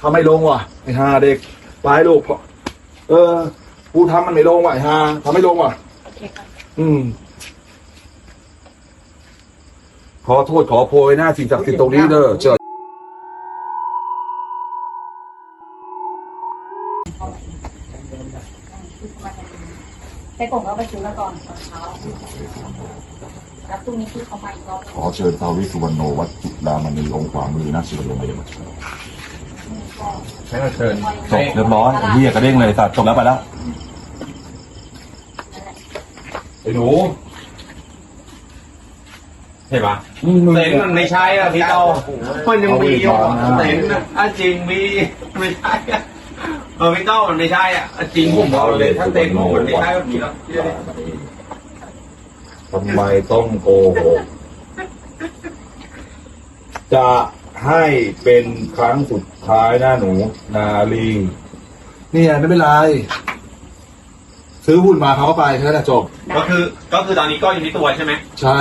ทำไม่ลงว่ะไอ้ห่าเด็กไปลูกเออกูทำมันไม่ลงว่ะไอ้ห่าทำไม่ลงว่ะโอเคค่ะ อืม ขอโทษขอโพยหน้าสิ่งศักดิ์สิทธิ์ตรงนี้เด้อเจอไปกล่องก็ไปซื้อแล้วก่อนตอนเช้าแล้วพรุ่งนี้ที่เขามาอีกรอบ ขอเชิญท้าววิสุวรรณโนวัดจุฬามณีองค์ขวามือหน้าศิวลึงมาเยมาเชิญให้เราเชิญจบเรียบร้อยไอ้เฮียกระเด้งเลยสัตว์จบแล้วไปแล้ว ไอ้หนูเห็นปะอืมมึงเต็นท์มันไม่ใช่อะพี่เต้ามันยังมีอยู่อะเต็นท์อะอะจริงมีไม่ใช่อะเออพี่เต้ามันไม่ใช่อะอะจริงผมเอาเลยถ้าเต็นท์ผมมันไม่ใช่ก็พี่แล้วทำไมต้องโกหกจะ ให้เป็นครั้งสุดท้ายนะหนูนาลีเนี่ยไม่เป็นไร ซื้อหุ้นมาเขาก็ไปแค่นั้นแหละจบ ก็คือก็คือตอนนี้ก็อยู่ที่ตัวใช่ไหม ใช่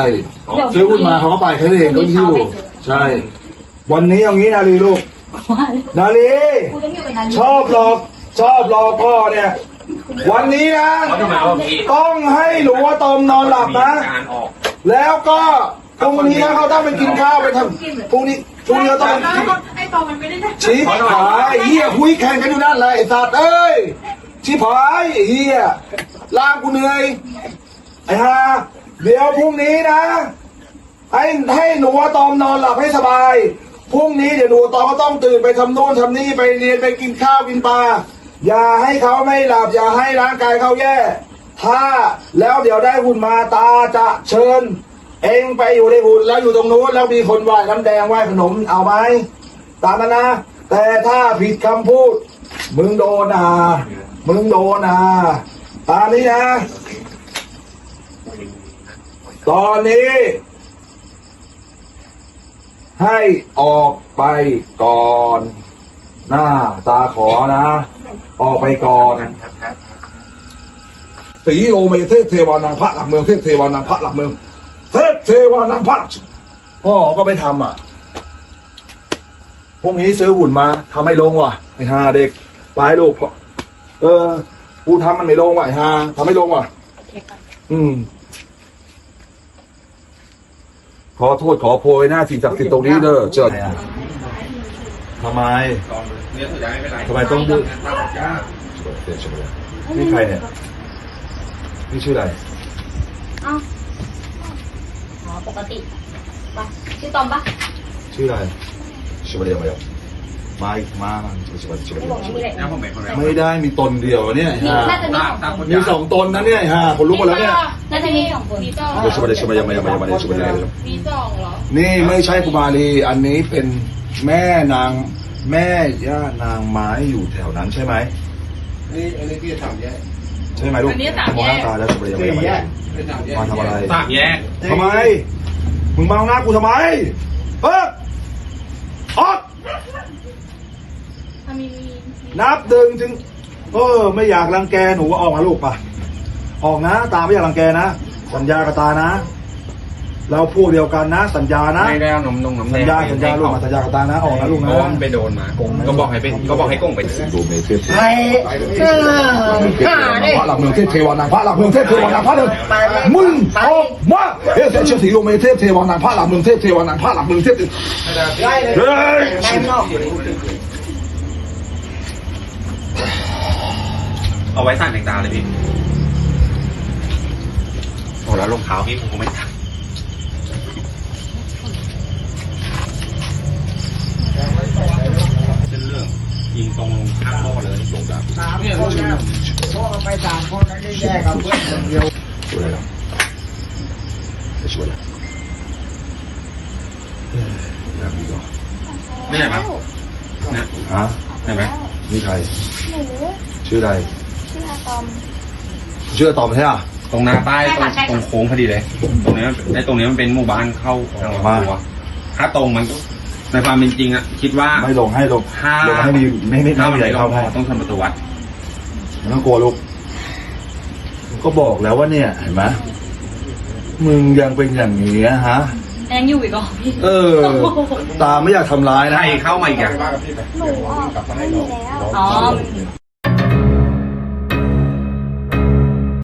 ซื้อหุ้นมาเขาก็ไปแค่นั้นเองก็ยิ้วใช่ วันนี้เอางี้นาลีลูก นาลีกูต้องอยู่กับนั้นชอบหลอก ชอบหลอกพ่อเนี่ย วันนี้นะเพราะทำไมเอาพี่ต้องให้หนูว่าตอมนอนหลับนะมีการออกแล้วก็ พรุ่งนี้นะเขาต้องไปกินข้าวไปทำพรุ่งนี้พรุ่งนี้เขาต้องไปกินไอ้ตองมันไม่ได้ได้ชี้ผายเฮียคุยแข่งกันอยู่นั่นแหละไอ้สัตว์เอ้ยชี้ผายเฮียล่างกูเหนื่อยไอ้ห่าเดี๋ยวพรุ่งนี้นะ ให้ให้หนูอะตอมนอนหลับให้สบายพรุ่งนี้เดี๋ยวหนูอะตอมก็ต้องตื่นไปทำโน่นทำนี่ไปเรียนไปกินข้าวกินปลาอย่าให้เขาไม่หลับอย่าให้ร่างกายเขาแย่ ถ้าแล้วเดี๋ยวได้หุ่นมาตาจะเชิญ เองไปอยู่ในหุ่นแล้วอยู่ตรงนู้นแล้วมีคนไหว้น้ำแดงไหว้ขนมเอาไหมตามนั้นนะ แต่ถ้าผิดคำพูด มึงโดนนะมึงโดนนะตามนี้นะ ตอนนี้ ให้ออกไปก่อน หน้าตาขอนะ ออกไปก่อนสีโอเมเทพเทวานังพระหลักเมืองเทพเทวานังพระหลักเมือง เทวานังพระหลักพ่อก็ไม่ทำอะพรุ่งนี้ซื้อหุ่นมาทำไม่ลงว่ะไอ้ห่าเด็กไปลูกพ่อเออกูทำมันไม่ลงว่ะไอ้ห่าทำไม่ลงว่ะ อืม ขอโทษขอโพยหน้าสิ่งศักดิ์สิทธิ์ตรงนี้เด้อเจิดทำไมทำไมต้องดื้อใจนี่ใครเนี่ยนี่ชื่ออะไรอ้าวอ๋อ ปกติปะชื่อตอมปะชื่ออะไรชิบะเดียวมาเดียวมาอีกมามาชิบะชิบะไม่เดียบอวกยังมีเลยเนี่ยผมเป็นคนแรกไม่ได้มีตนเดียวเนี่ยมีฮะน่าจะมีสองตามคนมีสองตนนะเนี่ยฮะคนลุกหมดแล้วเนี่ยน่าจะมีสองคนมีจองเดี๋ยวชิบะเดียวชิบะเดียวมาเดียวมาเดียวมาเดียวชิบะเดียวมาเดียวมีจองเหรอนี่ไม่ใช่กุมารีอันนี้เป็นแม่นางแม่ย่านางไม้อยู่แถวนั้นใช่ไหมนี่อันนี้พี่จะทำแยกใช่ไหมลูกอันนี้สามมองหน้าแยกตาแล้วชิบะเดียวมาเดียวมาแยเดียวกเป็นสามแยกมาทำอะไร สามแยกทำไม มึงมองหน้ากูทำไมเฮ้ยออกถ้ามีมีนับดึงถึง เออ ไม่อยากรังแกหนูก็ออกมาลูกป่ะออกนะ ตาไม่อยากรังแกนะ สัญญากับตานะ เราพูดเดียวกันนะ สัญญานะไม่ได้เอานมนมน้ำแดสัญงญาสัญญาลูกมาสัญญากับตานะออกนะลูกเพนะราะว่ามันไปโดนมาก็บอกให้ไปก็บอกให้กงไปดูเมเทพ พระหลักเมืองเทพเทวานางพระหลักเมืองเทพเทวานางพระหนึ่งมึงออกมาเฮ้ยเชื่อถือโยเมเทพเทวานางพระหลักเมืองเทพเทวานางพระหลักเมืองเทพเฮ้ยเอาไว้สั่นแดงตาเลยพี่โอ้แล้วรองเท้าพี่ผมไม่ตัดเส้นเรื่องยิงตรงข้างโม่เลยลงดับสามคนนะ พวกไปสามคนนั้นได้แยกกับเพื่อนคนเดียวช่วยอะไรช่วยอะไรอยากดีก่อนไม่ใช่ไหมนะฮะใช่ไหมนี่ใครชื่ออะไรชื่ออาตอมชื่อตอมใช่ไหมตรงหน้าใตรงตรงโค้งพอดีเลย ตรงนี้ไอ้ตรงนี้มันเป็นหมู่บ้านเข้าทางวัดตัวถ้าตรงมันก็ในความเป็นจริงอะ คิดว่าไม่ลงให้ลงถ้าลงให้มีไม่ไม่ไม่มันใหญ่ไรเข้าให้ต้องทำประตูวัด ไม่ต้องกลัวลูกก็บอกแล้วว่าเนี่ยเห็นไหมมึงยังเป็นอย่างนี้ฮะ แองอยู่อีกเหรอพี่เออ ตาไม่อยากทำร้ายนะให้เข้ามาอีกอะ หนูออกไม่มีแล้ว อ๋อ